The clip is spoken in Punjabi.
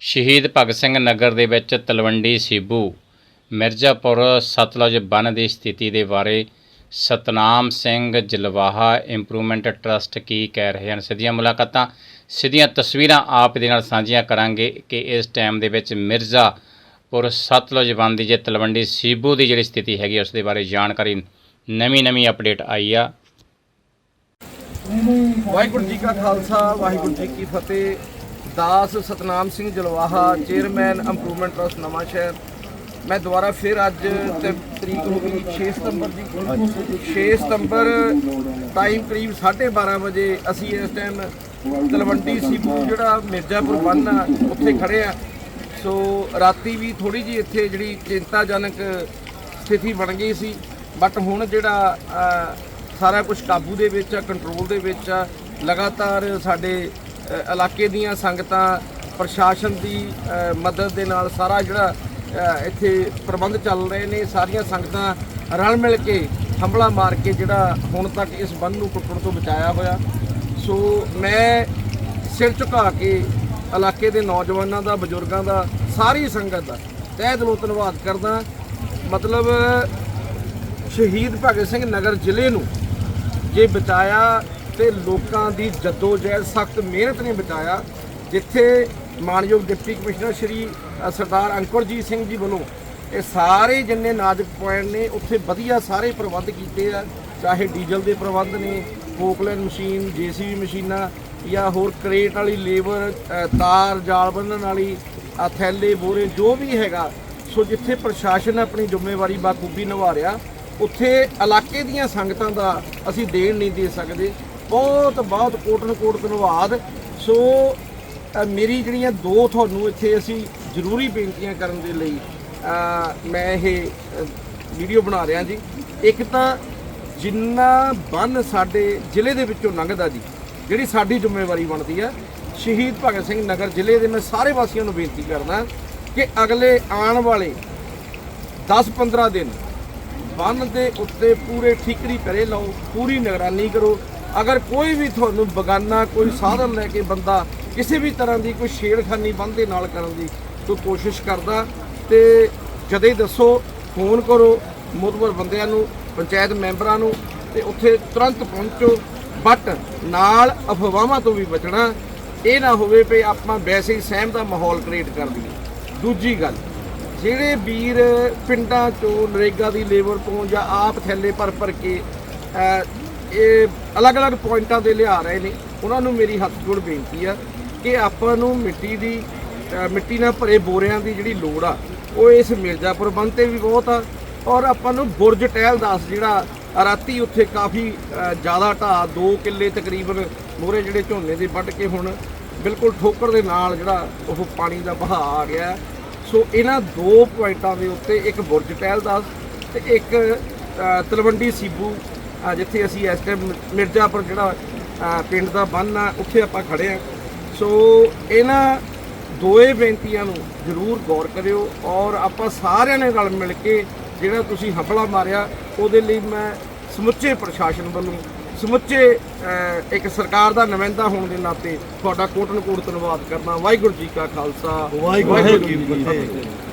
ਸ਼ਹੀਦ ਭਗਤ ਸਿੰਘ ਨਗਰ ਦੇ ਵਿੱਚ ਤਲਵੰਡੀ ਸੀਬੂ, ਮਿਰਜ਼ਾਪੁਰ ਸਤਲੁਜ ਬੰਨ ਦੀ ਸਥਿਤੀ ਦੇ ਬਾਰੇ ਸਤਨਾਮ ਸਿੰਘ ਜਲਵਾਹਾ ਇੰਪਰੂਵਮੈਂਟ ਟਰਸਟ ਕੀ ਕਹਿ ਰਹੇ ਹਨ? ਸਿੱਧੀਆਂ ਮੁਲਾਕਾਤਾਂ, ਸਿੱਧੀਆਂ ਤਸਵੀਰਾਂ ਆਪ ਦੇ ਨਾਲ ਸਾਂਝੀਆਂ ਕਰਾਂਗੇ ਕਿ ਇਸ ਟਾਈਮ ਦੇ ਵਿੱਚ ਮਿਰਜ਼ਾਪੁਰ ਸਤਲੁਜ ਬੰਨ ਦੀ, ਜੇ ਤਲਵੰਡੀ ਸੀਬੂ ਦੀ ਜਿਹੜੀ ਸਥਿਤੀ ਹੈਗੀ, ਉਸ ਦੇ ਬਾਰੇ ਜਾਣਕਾਰੀ ਨਵੀਂ ਨਵੀਂ ਅਪਡੇਟ ਆਈ ਆ। ਵਾਹਿਗੁਰੂ ਜੀ ਕਾ ਖਾਲਸਾ, ਵਾਹਿਗੁਰੂ ਜੀ ਕੀ ਫਤਿਹ। ਦਾਸ Satnam Singh Jalwaha, chairman improvement trust Nawan Shahr. ਮੈਂ ਦੁਬਾਰਾ ਫਿਰ ਅੱਜ ਤੇ ਤਰੀਕ ਹੋ ਗਈ 6 ਸਤੰਬਰ ਦੀ। 6 ਸਤੰਬਰ ਟਾਈਮ ਕਰੀਬ 12:30 ਵਜੇ ਅਸੀਂ ਇਸ ਟਾਈਮ ਤਲਵੰਡੀ ਸੀਪੂ, ਜਿਹੜਾ ਮਿਰਜ਼ਾਪੁਰ ਬੰਨ ਆ, ਉੱਥੇ ਖੜੇ ਆ। ਸੋ ਰਾਤੀ ਵੀ ਥੋੜੀ ਜੀ ਇੱਥੇ ਜਿਹੜੀ ਚਿੰਤਾਜਨਕ ਸਥਿਤੀ ਬਣ ਗਈ ਸੀ। ਬਟ ਹੁਣ ਜਿਹੜਾ ਸਾਰਾ ਕੁਝ ਕਾਬੂ ਦੇ ਵਿੱਚ ਆ ਕੰਟਰੋਲ ਦੇ ਵਿੱਚ ਆ, ਲਗਾਤਾਰ ਸਾਡੇ ਇਲਾਕੇ ਦੀਆਂ ਸੰਗਤਾਂ, ਪ੍ਰਸ਼ਾਸਨ ਦੀ ਮਦਦ ਦੇ ਨਾਲ ਸਾਰਾ ਜਿਹੜਾ ਇੱਥੇ ਪ੍ਰਬੰਧ ਚੱਲ ਰਹੇ ਨੇ, ਸਾਰੀਆਂ ਸੰਗਤਾਂ ਰਲ ਮਿਲ ਕੇ ਹੰਬਲਾ ਮਾਰ ਕੇ ਜਿਹੜਾ ਹੁਣ ਤੱਕ ਇਸ ਬੰਦ ਨੂੰ ਟੁੱਟਣ ਤੋਂ ਬਚਾਇਆ ਹੋਇਆ। ਸੋ ਮੈਂ ਸਿਰ ਝੁਕਾ ਕੇ ਇਲਾਕੇ ਦੇ ਨੌਜਵਾਨਾਂ ਦਾ, ਬਜ਼ੁਰਗਾਂ ਦਾ, ਸਾਰੀ ਸੰਗਤ ਦਾ ਤਹਿ ਦਿਲੋਂ ਧੰਨਵਾਦ ਕਰਦਾ। ਮਤਲਬ ਸ਼ਹੀਦ ਭਗਤ ਸਿੰਘ ਨਗਰ ਜ਼ਿਲ੍ਹੇ ਨੂੰ ਜੇ ਬਚਾਇਆ ਤੇ ਲੋਕਾਂ ਦੀ ਜੱਦੋਜਹਿਦ ਸਖਤ ਮਿਹਨਤ ਨੇ ਬਚਾਇਆ ਜਿੱਥੇ ਮਾਨਯੋਗ ਡਿਪਟੀ ਕਮਿਸ਼ਨਰ ਸ਼੍ਰੀ ਸਰਦਾਰ ਅੰਕੁਰਜੀਤ ਸਿੰਘ ਜੀ ਵੱਲੋਂ ਇਹ ਸਾਰੇ ਜਿੰਨੇ ਨਾਜ਼ੁਕ ਪੁਆਇੰਟ ਨੇ, ਉੱਥੇ ਵਧੀਆ ਸਾਰੇ ਪ੍ਰਬੰਧ ਕੀਤੇ ਆ, ਚਾਹੇ ਡੀਜ਼ਲ ਦੇ ਪ੍ਰਬੰਧ ਨੇ ਫੋਕਲੈਂਡ ਮਸ਼ੀਨ, ਜੀਸੀਬੀ ਮਸ਼ੀਨਾਂ, ਜਾਂ ਹੋਰ ਕ੍ਰੇਟ ਵਾਲੀ ਲੇਬਰ ਤਾਰ, ਜਾਲ ਬੰਨਣ ਵਾਲੀ ਥੈਲੇ, ਬੋਰੇ, ਜੋ ਵੀ ਹੈਗਾ, ਸੋ ਜਿੱਥੇ ਪ੍ਰਸ਼ਾਸਨ ਆਪਣੀ ਜ਼ਿੰਮੇਵਾਰੀ ਬਾਖੂਬੀ ਨਿਭਾ ਰਿਹਾ, ਉੱਥੇ ਇਲਾਕੇ ਦੀਆਂ ਸੰਗਤਾਂ ਦਾ ਅਸੀਂ ਦੇਣ ਨਹੀਂ ਦੇ ਸਕਦੇ। ਬਹੁਤ ਬਹੁਤ ਕੋਟਨ ਕੋਟ ਧੰਨਵਾਦ ਸੋ ਮੇਰੀ ਜਿਹੜੀਆਂ ਦੋ ਤੁਹਾਨੂੰ ਇੱਥੇ ਅਸੀਂ ਜ਼ਰੂਰੀ ਬੇਨਤੀਆਂ ਕਰਨ ਦੇ ਲਈ ਮੈਂ ਇਹ ਵੀਡੀਓ ਬਣਾ ਰਿਹਾ ਜੀ। ਇੱਕ ਤਾਂ ਜਿੰਨਾ ਬੰਨ ਸਾਡੇ ਜ਼ਿਲ੍ਹੇ ਦੇ ਵਿੱਚੋਂ ਲੰਘਦਾ ਜੀ, ਜਿਹੜੀ ਸਾਡੀ ਜ਼ਿੰਮੇਵਾਰੀ ਬਣਦੀ ਆ, ਸ਼ਹੀਦ ਭਗਤ ਸਿੰਘ ਨਗਰ ਜ਼ਿਲ੍ਹੇ ਦੇ ਮੈਂ ਸਾਰੇ ਵਾਸੀਆਂ ਨੂੰ ਬੇਨਤੀ ਕਰਦਾ ਕਿ ਅਗਲੇ ਆਉਣ ਵਾਲੇ 10-15 ਦਿਨ ਬੰਨ ਦੇ ਉੱਤੇ ਪੂਰੇ ਠੀਕਰੀ ਕਰੇ ਲਓ, ਪੂਰੀ ਨਿਗਰਾਨੀ ਕਰੋ ਅਗਰ ਕੋਈ ਵੀ ਤੁਹਾਨੂੰ ਬਗਾਨਾ, ਕੋਈ ਸਾਧਨ ਲੈ ਕੇ ਬੰਦਾ ਕਿਸੇ ਵੀ ਤਰ੍ਹਾਂ ਦੀ ਕੋਈ ਛੇੜਖਾਨੀ ਬੰਨ ਦੇ ਨਾਲ ਕਰਨ ਦੀ ਕੋਈ ਕੋਸ਼ਿਸ਼ ਕਰਦਾ, ਤੇ ਜਦੇ ਦੱਸੋ, ਫੋਨ ਕਰੋ ਮੁਤਬਰ ਬੰਦਿਆਂ ਨੂੰ, ਪੰਚਾਇਤ ਮੈਂਬਰਾਂ ਨੂੰ, ਤੇ ਉੱਥੇ ਤੁਰੰਤ ਪਹੁੰਚੋ। ਬਟ ਨਾਲ ਅਫਵਾਹਾਂ ਤੋਂ ਵੀ ਬਚਣਾ, ਇਹ ਨਾ ਹੋਵੇ ਵੀ ਆਪਾਂ ਵੈਸੇ ਹੀ ਸਹਿਮ ਦਾ ਮਾਹੌਲ ਕ੍ਰੀਏਟ ਕਰ ਦਈਏ। ਦੂਜੀ ਗੱਲ, ਜਿਹੜੇ ਵੀਰ ਪਿੰਡਾਂ ਚੋਂ ਨਰੇਗਾ ਦੀ ਲੇਬਰ ਤੋਂ ਜਾਂ ਆਪ ਥੈਲੇ ਭਰ ਭਰ ਕੇ ਇਹ ਅਲੱਗ-ਅਲੱਗ ਪੁਆਇੰਟਾਂ 'ਤੇ ਲਿਆ ਰਹੇ ਨੇ। ਉਹਨਾਂ ਨੂੰ ਮੇਰੀ ਹੱਥ ਜੋੜ ਬੇਨਤੀ ਆ ਕਿ ਆਪਾਂ ਨੂੰ ਮਿੱਟੀ ਦੀ ਮਿੱਟੀ ਨਾਲ ਭਰੇ ਬੋਰਿਆਂ ਦੀ ਜਿਹੜੀ ਲੋੜ ਆ, ਉਹ ਇਸ ਮਿਰਜ਼ਾਪੁਰ ਬੰਨ ਤੇ ਵੀ ਬਹੁਤ ਆ ਔਰ ਆਪਾਂ ਨੂੰ ਬੁਰਜ ਟਹਿਲਦਾਸ ਜਿਹੜਾ ਰਾਤੀ ਉੱਥੇ ਕਾਫੀ ਜ਼ਿਆਦਾ ਢਾਹ 2 ਕਿੱਲੇ ਤਕਰੀਬਨ ਮੋਰੇ ਜਿਹੜੇ ਝੋਨੇ ਦੇ ਵੱਢ ਕੇ ਹੁਣ ਬਿਲਕੁਲ ਠੋਕਰ ਦੇ ਨਾਲ ਜਿਹੜਾ ਉਹ ਪਾਣੀ ਦਾ ਬਹਾਅ ਆ ਗਿਆ। ਸੋ ਇਹਨਾਂ ਦੋ ਪੁਆਇੰਟਾਂ ਦੇ ਉੱਤੇ ਇੱਕ ਬੁਰਜ ਟਹਿਲਦਾਸ ਤੇ ਇੱਕ ਤਲਵੰਡੀ ਸੀਬੂ ਜਿੱਥੇ ਅਸੀਂ ਇਸ ਟਾਈਮ ਮਿਰਜ਼ਾਪੁਰ ਜਿਹੜਾ ਪਿੰਡ ਦਾ ਬੰਨ ਆ ਉੱਥੇ ਆਪਾਂ ਖੜੇ ਆ। ਸੋ ਇਹਨਾਂ ਦੋਏ ਬੇਨਤੀਆਂ ਨੂੰ ਜ਼ਰੂਰ ਗੌਰ ਕਰਿਓ ਔਰ ਆਪਾਂ ਸਾਰਿਆਂ ਨੇ ਰਲ ਮਿਲ ਕੇ ਜਿਹੜਾ ਤੁਸੀਂ ਹਫਲਾ ਮਾਰਿਆ ਉਹਦੇ ਲਈ ਮੈਂ ਸਮੁੱਚੇ ਪ੍ਰਸ਼ਾਸਨ ਵੱਲੋਂ ਸਮੁੱਚੇ ਇੱਕ ਸਰਕਾਰ ਦਾ ਨੁਮਾਇੰਦਾ ਹੋਣ ਦੇ ਨਾਤੇ ਤੁਹਾਡਾ ਕੋਟਨ ਕੋਟ ਧੰਨਵਾਦ ਕਰਦਾ। ਵਾਹਿਗੁਰੂ ਜੀ ਕਾ ਖਾਲਸਾ। ਵਾਹਿਗੁਰੂ ਜੀ ਕੀ ਫਤਿਹ।